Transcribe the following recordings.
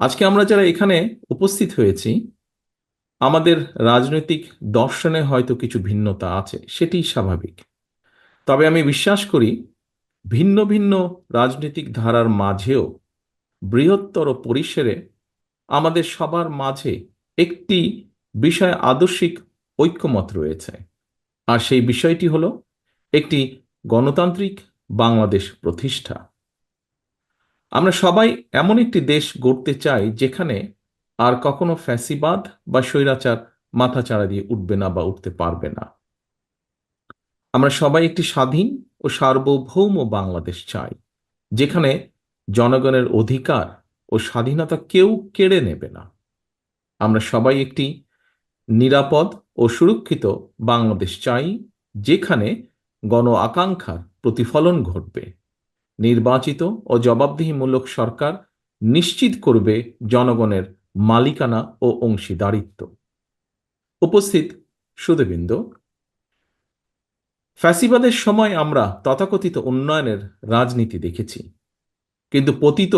আজকে আমরা যারা এখানে উপস্থিত হয়েছি, আমাদের রাজনৈতিক দর্শনে হয়তো কিছু ভিন্নতা আছে, সেটি স্বাভাবিক। তবে আমি বিশ্বাস করি, ভিন্ন ভিন্ন রাজনৈতিক ধারার মাঝেও বৃহত্তর পরিসরে আমাদের সবার মাঝে একটি বিষয় আদর্শিক ঐক্যমত রয়েছে। আর সেই বিষয়টি হলো, একটি গণতান্ত্রিক বাংলাদেশ প্রতিষ্ঠা। আমরা সবাই এমন একটি দেশ গড়তে চাই যেখানে আর কখনো ফ্যাসিবাদ বা স্বৈরাচার মাথাচাড়া দিয়ে উঠবে না বা উঠতে পারবে না। আমরা সবাই একটি স্বাধীন ও সার্বভৌম বাংলাদেশ চাই, যেখানে জনগণের অধিকার ও স্বাধীনতা কেউ কেড়ে নেবে না। আমরা সবাই একটি নিরাপদ ও সুরক্ষিত বাংলাদেশ চাই, যেখানে গণ আকাঙ্ক্ষার প্রতিফলন ঘটবে। নির্বাচিত ও জবাবদিহিমূলক সরকার নিশ্চিত করবে জনগণের মালিকানা ও অংশীদারিত্ব। উপস্থিত সুদবিন্দ ফ্যাসিবাদের সময় আমরা তথাকথিত উন্নয়নের রাজনীতি দেখেছি, কিন্তু পতিত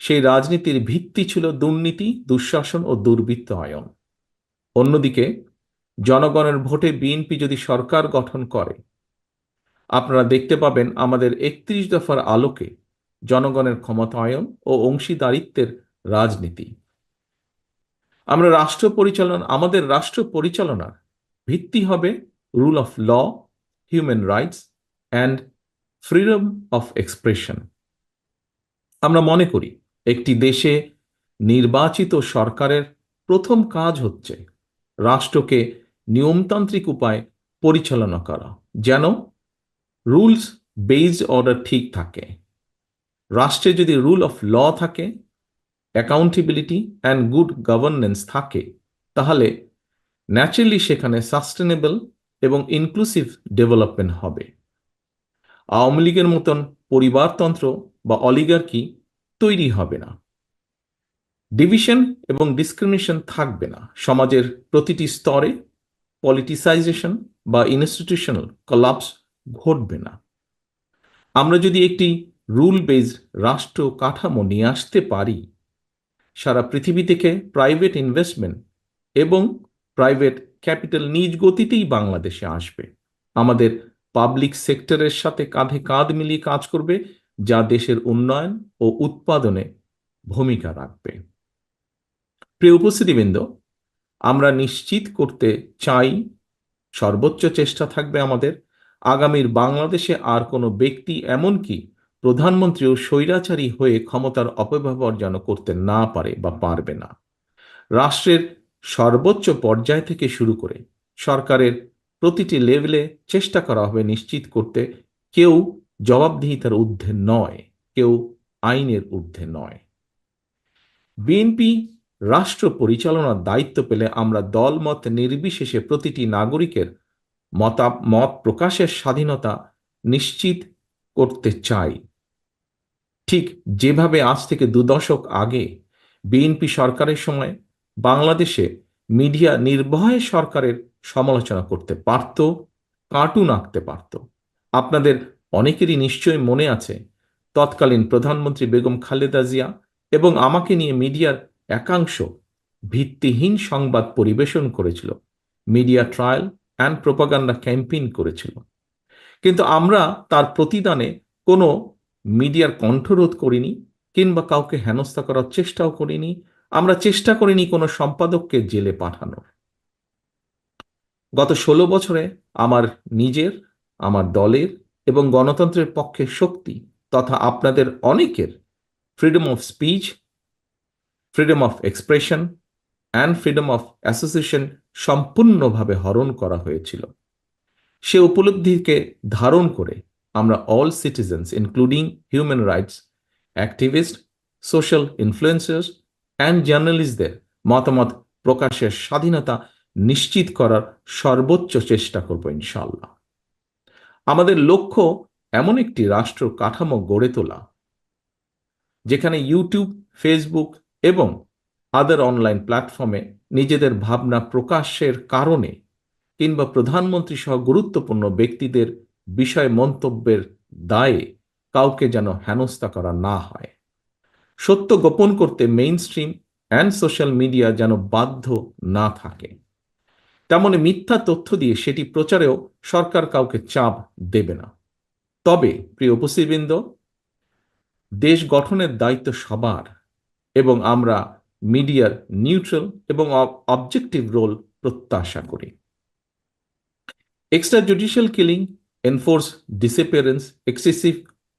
সেই রাজনীতির ভিত্তি ছিল দুর্নীতি, দুঃশাসন ও দুর্বৃত্তায়ন অন্যদিকে জনগণের ভোটে বিএনপি যদি সরকার গঠন করে আপনারা দেখতে পাবেন আমাদের একত্রিশ দফার আলোকে জনগণের ক্ষমতায়ন ও অংশীদারিত্বের রাজনীতি। আমরা রাষ্ট্র পরিচালনা, আমাদের রাষ্ট্র পরিচালনার ভিত্তি হবে rule of law human rights and freedom of expression আমরা মনে করি, একটি দেশে নির্বাচিত সরকারের প্রথম কাজ হচ্ছে রাষ্ট্রকে নিয়মতান্ত্রিক উপায় পরিচালনা করা। যেন রুলস বেসড অর্ডার ঠিক থাকে। রাষ্ট্রে যদি রুল অফ ল থাকে অ্যাকাউন্টেবিলিটি অ্যান্ড গুড গভর্নেন্স থাকে, তাহলে ন্যাচারালি সেখানে সাস্টেনেবল এবং ইনক্লুসিভ ডেভেলপমেন্ট হবে। আওয়ামী লীগের মতন পরিবারতন্ত্র বা অলিগার্কি তৈরি হবে না। ডিভিশন এবং ডিসক্রিমিনেশন থাকবে না। সমাজের প্রতিটি স্তরে পলিটিসাইজেশন বা ইনস্টিটিউশনাল কলাপস ঘটবে না। আমরা যদি একটি রুল বেসড রাষ্ট্র কাঠামো নিয়ে আসতে পারি, সারা পৃথিবী থেকে প্রাইভেট ইনভেস্টমেন্ট এবং প্রাইভেট ক্যাপিটাল নিজ গতিতেই বাংলাদেশে আসবে। আমাদের পাবলিক সেক্টরের সাথে কাঁধে কাঁধ মিলিয়ে কাজ করবে, যা দেশের উন্নয়ন ও উৎপাদনে ভূমিকা রাখবে। প্রিয় উপস্থিতিবৃন্দ, আমরা নিশ্চিত করতে চাই, সর্বোচ্চ চেষ্টা থাকবে আমাদের আগামীর বাংলাদেশে আর কোনো ব্যক্তি এমনকি প্রধানমন্ত্রীও স্বৈরাচারী হয়ে ক্ষমতার অপব্যবহার যেন করতে না পারে বা পারবে না। রাষ্ট্রের সর্বোচ্চ পর্যায় থেকে শুরু করে সরকারের প্রতিটি লেভেলে চেষ্টা করা হবে নিশ্চিত করতে। কেউ জবাবদিহিতার ঊর্ধ্বে নয়, কেউ আইনের ঊর্ধ্বে নয়। বিএনপি রাষ্ট্র পরিচালনার দায়িত্ব পেলে আমরা দলমত নির্বিশেষে প্রতিটি নাগরিকের মতা, মত প্রকাশের স্বাধীনতা নিশ্চিত করতে চাই। ঠিক যেভাবে আজ থেকে দু দশক আগে বিএনপি সরকারের সময় বাংলাদেশে মিডিয়া নির্ভয়ে সরকারের সমালোচনা করতে পারত, কার্টুন আঁকতে পারত। আপনাদের অনেকেরই নিশ্চয়ই মনে আছে, তৎকালীন প্রধানমন্ত্রী বেগম খালেদা জিয়া এবং আমাকে নিয়ে মিডিয়ার একাংশ ভিত্তিহীন সংবাদ পরিবেশন করেছিল। Media trial and propaganda campaign করেছিল। কিন্তু আমরা তার প্রতিদানে কোনো মিডিয়ার কণ্ঠরোধ করিনি কিংবা কাউকে হেনস্থা করার চেষ্টাও করিনি। আমরা চেষ্টা করিনি কোনো সম্পাদককে জেলে পাঠানোর। গত ষোলো বছরে আমার নিজের, আমার দলের এবং গণতন্ত্রের পক্ষে শক্তি তথা আপনাদের অনেকের freedom of speech freedom of expression and freedom of association সম্পূর্ণভাবে হরণ করা হয়েছিল। সে উপলব্ধিকে ধারণ করে আমরা all citizens including human rights activist social influencers and জার্নালিস্টদের মতামত প্রকাশের স্বাধীনতা নিশ্চিত করার সর্বোচ্চ চেষ্টা করব ইনশাল্লাহ আমাদের লক্ষ্য এমন একটি রাষ্ট্র কাঠামো গড়ে তোলা, যেখানে ইউটিউব ফেসবুক এবং আদার অনলাইন প্ল্যাটফর্মে নিজেদের ভাবনা প্রকাশের কারণে কিংবা প্রধানমন্ত্রী সহ গুরুত্বপূর্ণ ব্যক্তিদের বিষয় মন্তব্যের দায়ে কাউকে যেন হেনস্থা করা না হয়। সত্য গোপন করতে mainstream and social media যেন বাধ্য না থাকে। তেমনি মিথ্যা তথ্য দিয়ে সেটি প্রচারেও সরকার কাউকে চাপ দেবে না। তবে, প্রিয় উপস্থিতবৃন্দ, দেশ গঠনের দায়িত্ব সবার এবং আমরা মিডিয়ার নিউট্রাল এবং অবজেক্টিভ রোল প্রত্যাশা করি। Extra judicial killing enforce disappearance excessive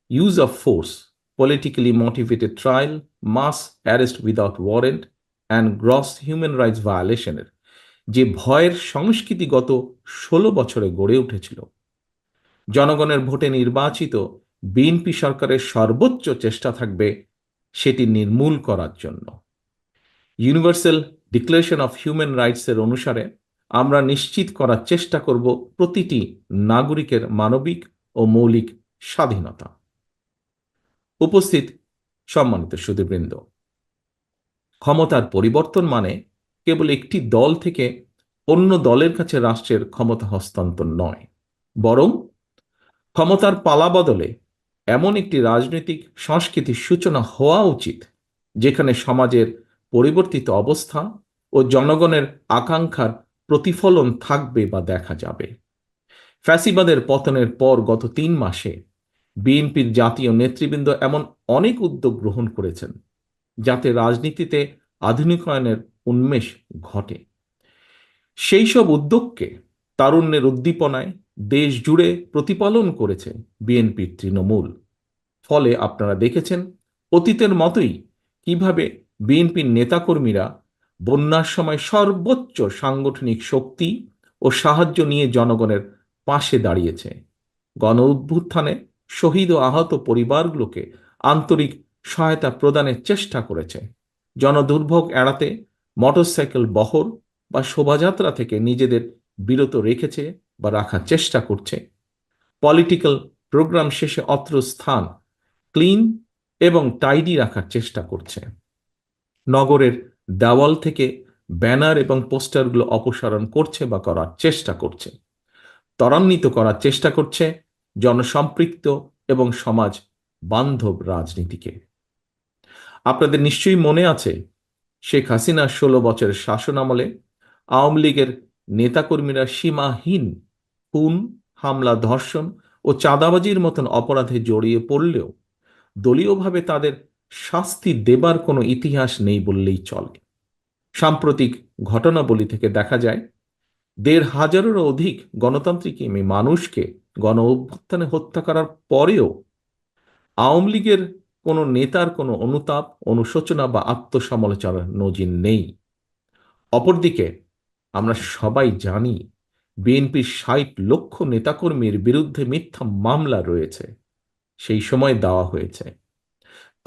use of force politically motivated trial, mass arrest without warrant, and gross human rights ভায়োলেশনের যে ভয়ের সংস্কৃতি গত ষোলো বছরে গড়ে উঠেছিল। জনগণের ভোটে নির্বাচিত বিএনপি সরকারের সর্বোচ্চ চেষ্টা থাকবে সেটি নির্মূল করার জন্য। ইউনিভার্সাল ডিক্লারেশন অফ হিউম্যান রাইটসের অনুসারে, আমরা নিশ্চিত করার চেষ্টা করব প্রতিটি নাগরিকের মানবিক ও মৌলিক স্বাধীনতা। উপস্থিত সম্মানিত সুদীবৃন্দ ক্ষমতার পরিবর্তন মানে কেবল একটি দল থেকে অন্য দলের কাছে রাষ্ট্রের ক্ষমতা হস্তান্তর নয়, বরং ক্ষমতার পালা বদলে এমন একটি রাজনৈতিক সংস্কৃতির সূচনা হওয়া উচিত, যেখানে সমাজের পরিবর্তিত অবস্থা ও জনগণের আকাঙ্ক্ষার প্রতিফলন থাকবে বা দেখা যাবে। ফ্যাসিবাদের পতনের পর গত তিন মাসে বিএনপির জাতীয় নেতৃবৃন্দ এমন অনেক উদ্যোগ গ্রহণ করেছেন, যাতে রাজনীতিতে আধুনিকায়নের উন্মেষ ঘটে। সেই সব উদ্যোগকে তারুণ্যের উদ্দীপনায় দেশ জুড়ে প্রতিপালন করেছে বিএনপির তৃণমূল। ফলে আপনারা দেখেছেন, অতীতের মতোই কীভাবে বিএনপির নেতাকর্মীরা বন্যার সময় সর্বোচ্চ সাংগঠনিক শক্তি ও সাহায্য নিয়ে জনগণের পাশে দাঁড়িয়েছে। গণ অভ্যুত্থানে শহীদ ও আহত পরিবারগুলোকে আন্তরিক সহায়তা প্রদানের চেষ্টা করেছে। জনদুর্ভোগ এড়াতে মোটরসাইকেল বহর বা শোভাযাত্রা থেকে নিজেদের বিরত রেখেছে বা রাখার চেষ্টা করছে। পলিটিক্যাল প্রোগ্রাম শেষে অত্র স্থান ক্লিন এবং টাইডি রাখার চেষ্টা করছে। নগরের দেওয়াল থেকে ব্যানার এবং পোস্টারগুলো অপসারণ করছে বা করার চেষ্টা করছে। ত্বরান্বিত করার চেষ্টা করছে জনসম্পৃক্ত এবং সমাজ বান্ধব রাজনীতিকে। আপনাদের নিশ্চয়ই মনে আছে, শেখ হাসিনা ষোলো বছরের শাসন আমলে আওয়ামী লীগের নেতাকর্মীরা সীমাহীন খুন, হামলা, ধর্ষণ ও চাঁদাবাজির মতন অপরাধে জড়িয়ে পড়লেও দলীয়ভাবে তাদের শাস্তি দেবার কোনো ইতিহাস নেই বললেই চলে। সাম্প্রতিক ঘটনাবলী থেকে দেখা যায়, দেড় হাজারেরও অধিক গণতান্ত্রিক মানুষকে গণ অভ্যুত্থানে হত্যা করার পরেও আওয়ামী লীগের কোনো নেতার কোনো অনুতাপ, অনুশোচনা বা আত্মসমালোচনার নজির নেই। অপরদিকে, আমরা সবাই জানি, বিএনপির ষাট লক্ষ নেতাকর্মীর বিরুদ্ধে মিথ্যা মামলা রয়েছে। সেই সময় দেওয়া হয়েছে।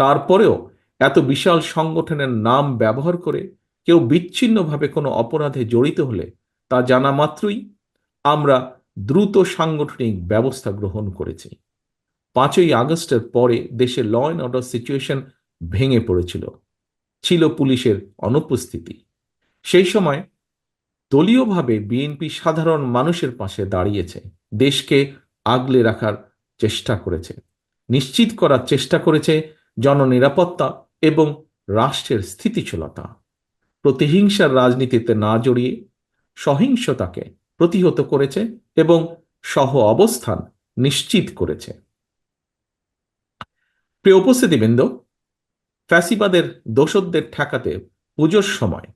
তারপরেও এত বিশাল সংগঠনের নাম ব্যবহার করে কেউ বিচ্ছিন্নভাবে কোনো অপরাধে জড়িত হলে তা জানা মাত্রই আমরা দ্রুত সাংগঠনিক ব্যবস্থা গ্রহণ করেছি। পাঁচই আগস্টের পরে দেশে ল অ্যান্ড অর্ডার সিচুয়েশন ভেঙে পড়েছিল। ছিল পুলিশের অনুপস্থিতি। সেই সময় দলীয়ভাবে বিএনপি সাধারণ মানুষের পাশে দাঁড়িয়েছে। দেশকে আগলে রাখার চেষ্টা করেছে। নিশ্চিত করার চেষ্টা করেছে জননিরাপত্তা এবং রাষ্ট্রের স্থিতিশীলতা। প্রতিহিংসার রাজনীতিতে না জড়িয়ে সহিংসতাকে প্রতিহত করেছে এবং সহ অবস্থান নিশ্চিত করেছে। প্রিয় উপস্থিতিবৃন্দ, ফ্যাসিবাদের দোষদের ঠেকাতে পুজোর সময়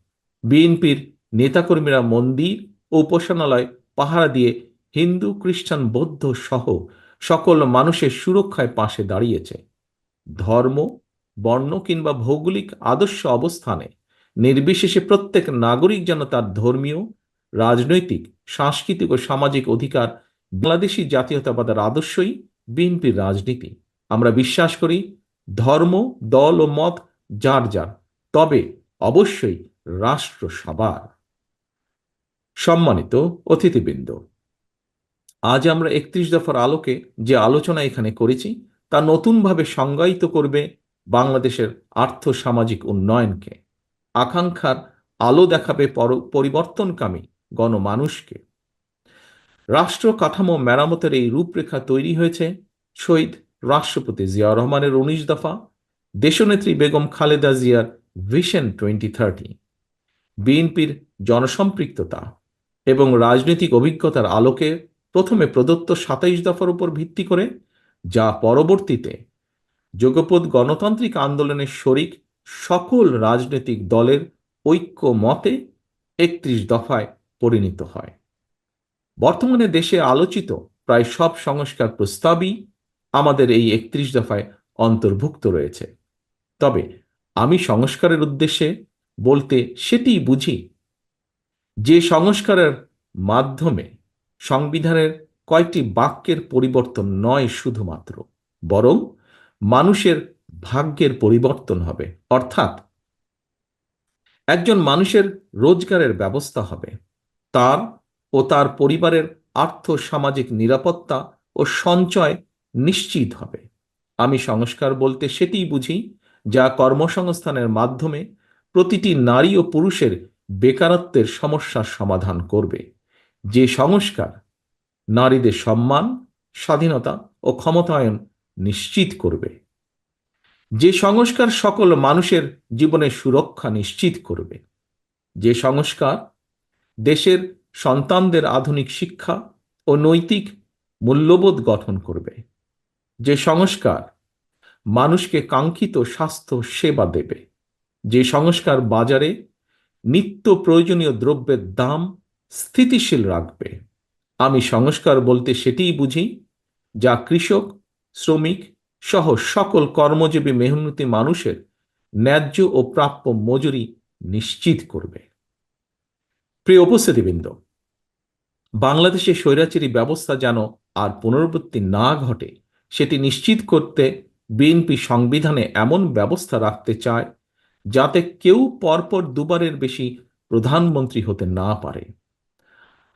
বিএনপির নেতাকর্মীরা মন্দির ও উপাসনালয় পাহারা দিয়ে হিন্দু, খ্রিস্টান, বৌদ্ধ সহ সকল মানুষের সুরক্ষায় পাশে দাঁড়িয়েছে। ধর্ম, বর্ণ কিংবা ভৌগোলিক আদর্শ অবস্থানে নির্বিশেষে প্রত্যেক নাগরিক যেন তার ধর্মীয়, রাজনৈতিক, সাংস্কৃতিক ও সামাজিক অধিকার বাংলাদেশি জাতীয়তাবাদের আদর্শই বিএনপির রাজনীতি। আমরা বিশ্বাস করি ধর্ম, দল ও মত যার যার, তবে অবশ্যই রাষ্ট্র সবার। সম্মানিত অতিথিবৃন্দ, আজ আমরা একত্রিশ দফার আলোকে যে আলোচনা এখানে করেছি তা নতুনভাবে সংজ্ঞায়িত করবে বাংলাদেশের আর্থ সামাজিক উন্নয়নকে। আকাঙ্ক্ষার আলো দেখাবে পরিবর্তনকামী গণমানুষকে। রাষ্ট্র কাঠামো মেরামতের এই রূপরেখা তৈরি হয়েছে শহীদ রাষ্ট্রপতি জিয়া রহমানের উনিশ দফা, দেশনেত্রী বেগম খালেদা জিয়ার ভিশন টোয়েন্টি থার্টি। বিএনপির জনসম্পৃক্ততা এবং রাজনৈতিক অভিজ্ঞতার আলোকে প্রথমে প্রদত্ত সাতাইশ দফার উপর ভিত্তি করে যা পরবর্তীতে যোগপদ গণতান্ত্রিক আন্দোলনের শরিক সকল রাজনৈতিক দলের ঐক্য মতে একত্রিশ দফায় পরিণত হয়। বর্তমানে দেশে আলোচিত প্রায় সব সংস্কার প্রস্তাবই আমাদের এই একত্রিশ দফায় অন্তর্ভুক্ত রয়েছে। তবে আমি সংস্কারের উদ্দেশ্যে বলতে সেটিই বুঝি যে সংস্কারের মাধ্যমে সংবিধানের কয়েকটি বাক্যের পরিবর্তন নয় শুধুমাত্র, বরং মানুষের ভাগ্যের পরিবর্তন হবে। অর্থাৎ একজন মানুষের রোজগারের ব্যবস্থা হবে। তার ও তার পরিবারের আর্থ, সামাজিক নিরাপত্তা ও সঞ্চয় নিশ্চিত হবে। আমি সংস্কার বলতে সেটিই বুঝি যা কর্মসংস্থানের মাধ্যমে প্রতিটি নারী ও পুরুষের বেকারত্বের সমস্যার সমাধান করবে। যে সংস্কার নারীদের সম্মান, স্বাধীনতা ও ক্ষমতায়ন নিশ্চিত করবে। যে সংস্কার সকল মানুষের জীবনের সুরক্ষা নিশ্চিত করবে। যে সংস্কার দেশের সন্তানদের আধুনিক শিক্ষা ও নৈতিক মূল্যবোধ গঠন করবে। যে সংস্কার মানুষকে কাঙ্ক্ষিত স্বাস্থ্য সেবা দেবে। যে সংস্কার বাজারে নিত্য প্রয়োজনীয় দ্রব্যের দাম স্থিতিশীল রাখবে। আমি সংস্কার বলতে সেটিই বুঝি, যা কৃষক, শ্রমিক সহ সকল কর্মজীবী মেহনতি মানুষের ন্যায্য ও প্রাপ্য মজুরি নিশ্চিত করবে। প্রিয় উপস্থিতিবৃন্দ, বাংলাদেশে স্বৈরাচারী ব্যবস্থা যেন আর পুনরাবৃত্তি না ঘটে, সেটি নিশ্চিত করতে বিএনপি সংবিধানে এমন ব্যবস্থা রাখতে চায়, যাতে কেউ পরপর দুবারের বেশি প্রধানমন্ত্রী হতে না পারে।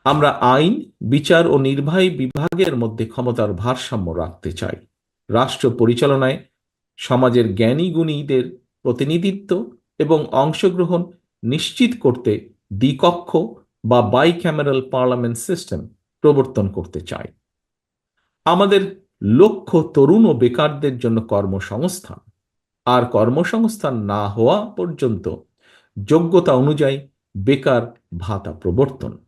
আমরা আইন, বিচার ও নির্বাহী বিভাগের মধ্যে ক্ষমতার ভারসাম্য রাখতে চাই। রাষ্ট্র পরিচালনায় সমাজের জ্ঞানী গুণীদের প্রতিনিধিত্ব এবং অংশগ্রহণ নিশ্চিত করতে দ্বিকক্ষ বা বাই ক্যামেরাল পার্লামেন্ট সিস্টেম প্রবর্তন করতে চাই। আমাদের লক্ষ্য তরুণ ও বেকারদের জন্য কর্মসংস্থান। আর কর্মসংস্থান না হওয়া পর্যন্ত যোগ্যতা অনুযায়ী বেকার ভাতা প্রবর্তন।